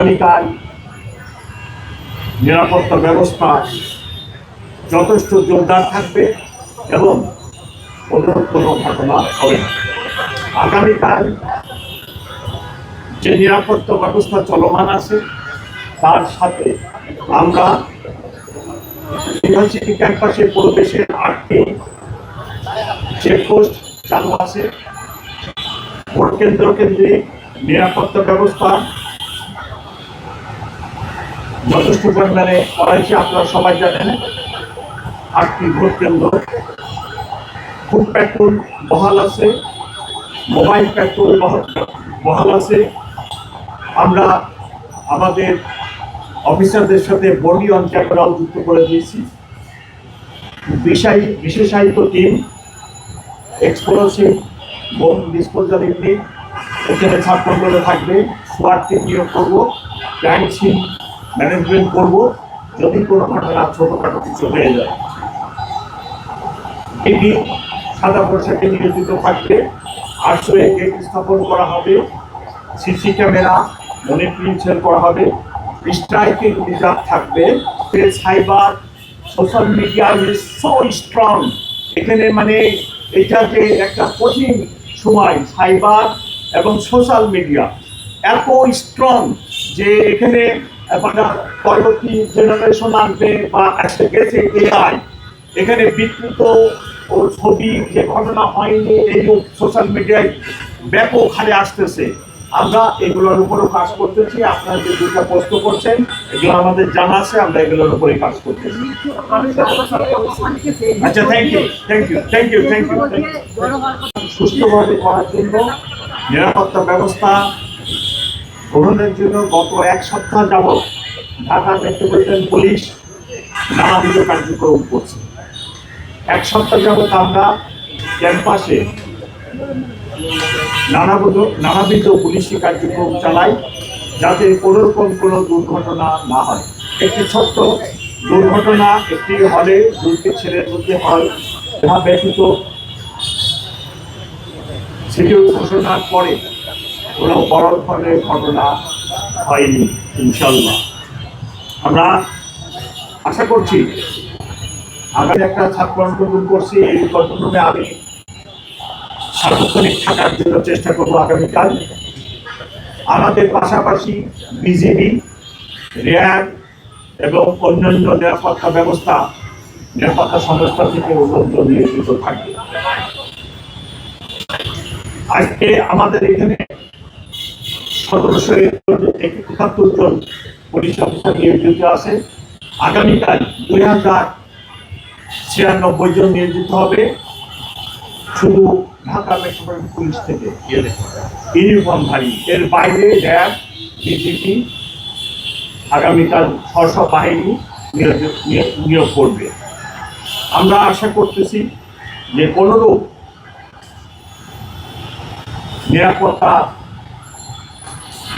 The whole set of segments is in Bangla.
আগামীকাল নিরাপত্তা ব্যবস্থা যথেষ্ট জোরদার থাকবে এবং কোনো কোনো ঘটনা হবে আগামীকাল যে নিরাপত্তা ব্যবস্থা চলমান আছে, তার সাথে আমরা ইউনিভার্সিটি ক্যাম্পাসে পরিবেশের আটটি চেকপোস্ট চালু আছে। ভোট কেন্দ্র কেন্দ্রিক নিরাপত্তা ব্যবস্থা যথেষ্ট পরিমাণে করাইছে আপনারা সবাই জানেন। আটটি ভোট কেন্দ্র। ফুড পেট্রোল বহাল আছে। মোবাইল পেট্রোল বহাল- আছে। আমরা আমাদের অফিসারদের সাথে বডি অন যুক্ত করে দিয়েছি। বিশেষায়িত team, explosive bomb disposal unit. এখানে ছাত্রগুলো থাকবে। সোয়ার টিম নিয়োগ করব। ক্রাইম সিন ম্যানেজমেন্ট করব, যদি কোনো ঘটনা ছোটখাটো কিছু হয়ে যায়। এটি সাদা পোশাকে নিয়োজিত থাকবে আটশো গেট স্থাপন করা হবে, সিসি ক্যামেরা, মনিটরিং সেল করা হবে, স্ট্রাইকিং রিজার্ভ থাকবে cyber, social media is so strong এখানে মানে এটা যে একটা কঠিন সময়, সাইবার এবং সোশ্যাল মিডিয়া, এত স্ট্রং যে এখানে মানে পরবর্তী জেনারেশন আসবে বা এসে গেছে এআই এখানে বিকৃত ও ছবি যে ঘটনা হয়নি, এই সোশ্যাল মিডিয়ায় ব্যাপক হারে আসতেছে। আমরা এগুলোর উপরও কাজ করতেছি, আপনারা যে দুটা প্রশ্ন করছেন, এগুলো আমাদের জানা আছে, আমরা এগুলোর উপরে কাজ করতেছি। আচ্ছা thank you thank you thank you thank you সুস্থভাবে করার জন্য নিরাপত্তা ব্যবস্থা গ্রহণের জন্য গত এক সপ্তাহ যাবৎ ঢাকা মেট্রোপলিটন পুলিশ নানাবিধ কার্যক্রম করছে। এক সপ্তাহ যাবৎ আমরা ক্যাম্পাসে নানাবিধ নানাবিধ পুলিশি কার্যক্রম চালাই যাতে কোনো রকম কোনো দুর্ঘটনা না হয়। একটি ছোট্ট দুর্ঘটনা, একটি হলে দুটি ছেলের মধ্যে হয়। যা ব্যতীত সিকিউর ঘোষণার পরে কোনো বড় ধরনের ঘটনা হয়নি, ইনশাল্লাহ। আমরা আশা করছি আমি একটা ছাত্র আন্দোলন করছি, এই আন্দোলনে আমি সার্বক্ষণিক থাকার জন্য চেষ্টা করব আগামীকাল। আমাদের পাশাপাশি বিজেপি র্যাব এবং অন্যান্য নিরাপত্তা ব্যবস্থা, নিরাপত্তা সংস্থা থেকে উন্নত নিয়োজিত থাকবে। আজকে আমাদের এখানে সদস্য একাত্তর জন পুলিশ অফিসার নিয়োজিত আছে। আগামীকাল দুই হাজার ছিয়ানব্বই জন নিয়োজিত হবে। শুধু ঢাকা মেট্রোপলিটন পুলিশ থেকে ইউনিফর্মধারী এর বাইরে র্যাব বিজেপি আগামীকাল স্ব বাহিনী নিয়োগ করবে। আমরা আশা করতেছি যে কোনোরূপ নিরাপত্তা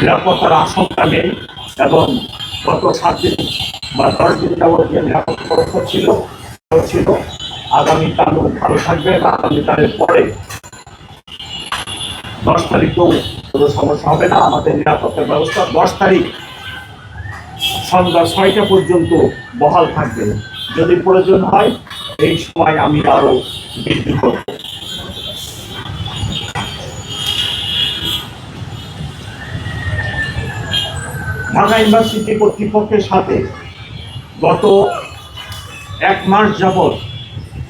নিরাপত্তার আশঙ্কা নেই এবং গত সাত দিন বা দশ দিন যাবত যে নিরাপত্তা ছিল ছিল। আগামীকালও ভালো থাকবে বা আগামীকালের পরে দশ তারিখেও কোনো সমস্যা হবে না। আমাদের নিরাপত্তার ব্যবস্থা দশ তারিখ সন্ধ্যা ছয়টা পর্যন্ত বহাল থাকবে। যদি প্রয়োজন হয়, এই সময় আমি আরও বৃদ্ধি করব। ঢাকা ইউনিভার্সিটি কর্তৃপক্ষের সাথে গত এক মাস যাবৎ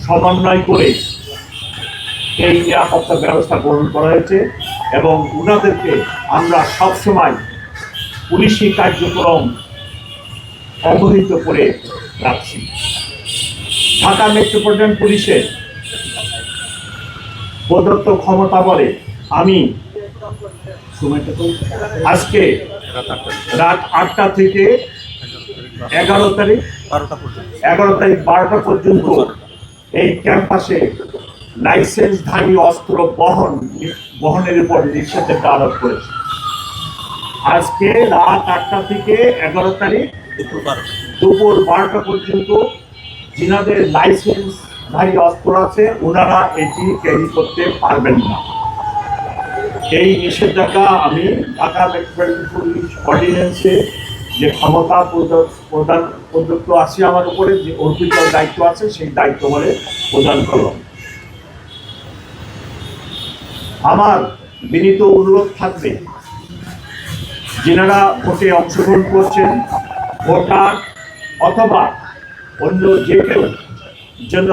সমন্বয় করে এই নিরাপত্তা ব্যবস্থা গ্রহণ করা হয়েছে এবং ওনাদেরকে আমরা সবসময় পুলিশি কার্যক্রম অবহিত করে রাখছি। ঢাকা মেট্রোপলিটন পুলিশের প্রদত্ত ক্ষমতা বলে আমি আজকে রাত আটটা। থেকে এগারো তারিখ এগারো তারিখ বারোটা পর্যন্ত এই ক্যাম্পাসে লাইসেন্সধারী অস্ত্র বহন বহনের উপর নিষেধাজ্ঞা আরোপ করেছে। আজকে রাত আটটা থেকে এগারো তারিখ দুপুর বারোটা পর্যন্ত যিনাদের লাইসেন্সধারী অস্ত্র আছে ওনারা এটি ক্যারি করতে পারবেন না। এই নিষেধাজ্ঞা আমি ঢাকা মেট্রোপলিটন পুলিশ অর্ডিন্যান্সে যে ক্ষমতা প্রদ- প্রদান প্রদত্ত আছে আমার উপরে, যে অর্পিত দায়িত্ব আছে, সেই দায়িত্ব বলে প্রদান করলাম আমার বিনীত অনুরোধ থাকবে, যেনারা ভোটে অংশগ্রহণ করছেন, ভোটার অথবা অন্য যে কেউ যেন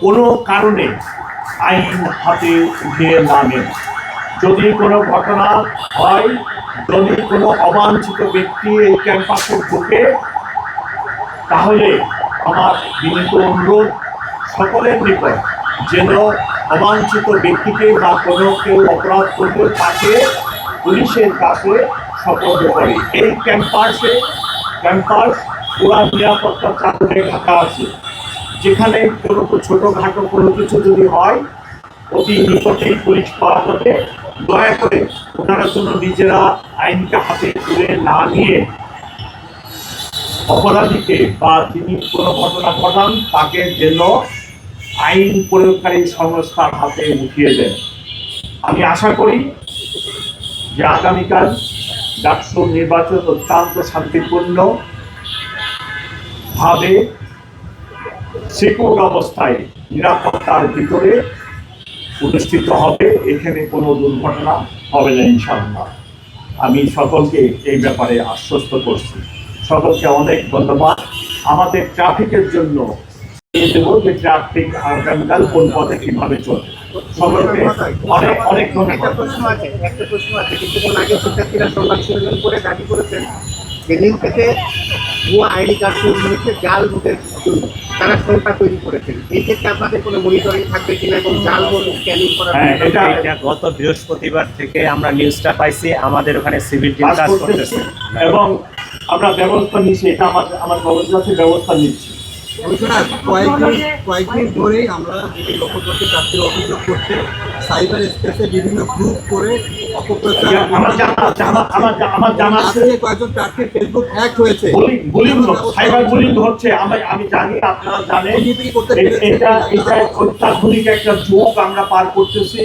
কোনো কারণে আইন হাতে উঠিয়ে না নেন যদি কোনো ঘটনা হয়, যদি কোনো অবাঞ্ছিত ব্যক্তি এই ক্যাম্পাসে ঢোকে, তাহলে আমার বিনীত অনুরোধ সকলের নিকট, যেন অবাঞ্ছিত ব্যক্তিকে বা কোনো কেউ অপরাধ করবে তাকে পুলিশের কাছে সতর্ক করে। এই ক্যাম্পাসে, ক্যাম্পাস পুরা নিরাপত্তার চাদরে ঢাকা আছে। যেখানে কোনো ছোটোখাটো কোনো কিছু যদি হয়, অতি নিকটেই পুলিশ পাওয়া যাবে। দয়া করে ওনারা যেন নিজেরা আইনকে হাতে তুলে না নিয়ে অপরাধীকে বা তিনি কোনো ঘটনা ঘটান, তাকে যেন আইন প্রয়োগকারী সংস্থার হাতে উঠিয়ে দেন। আমি আশা করি যে আগামীকাল ডাকসুর নির্বাচন অত্যন্ত শান্তিপূর্ণ ভাবে সিকিউর অবস্থায় নিরাপত্তার ভিতরে অনুষ্ঠিত হবে, এখানে কোনো দুর্ঘটনা হবে না, ইনশাআল্লাহ। আমি সকলকে এই ব্যাপারে আশ্বস্ত করছি। সকলকে অনেক ধন্যবাদ। আমাদের ট্রাফিকের জন্য দেবো যে ট্রাফিক আগামীকাল কোন পথে কীভাবে চলবে। সকলকে অনেক অনেক প্রশ্ন আছে, একটা প্রশ্ন আছে। কিছুক্ষণ আগে শিক্ষার্থীরা সংবাদ সম্মেলন করে দাবি করেছেন সেদিন থেকে ভুয়া আইডি কার্ড তৈরি হয়েছে জাল ভোটের তারা সংখ্যা তৈরি করেছেন এই ক্ষেত্রে আপনাদের কোনো মনিটরিং থাকবে কিনা এবং জাল ভোট স্ক্যানিং হ্যাঁ, এটা- গত বৃহস্পতিবার থেকে আমরা নিউজটা পাইছি আমাদের ওখানে সিভিল টিম কাজ কাজ করতেছে এবং আমরা ব্যবস্থা নিচ্ছি এটা আমার আমার গবেষণা ব্যবস্থা নিচ্ছি। কমিশনার কয়েকদিন কয়েকদিন ধরেই আমরা যেটি লক্ষ্য করতে প্রার্থীর অভিযোগ করছে। সাইবার স্পেসে বিভিন্ন গ্রুপ করে অপপ্রচার আমার জানা আছে আমার আমার জা- আমার জানা আছে। আজকে কয়েকজন প্রার্থীর ফেসবুক হ্যাক হয়েছে। বুলিং বুলিং সাইবার বুলিং হচ্ছে আমি জানি আপনারা জানেন। এটা এটা একটা যুগ আমরা পার করতেছি।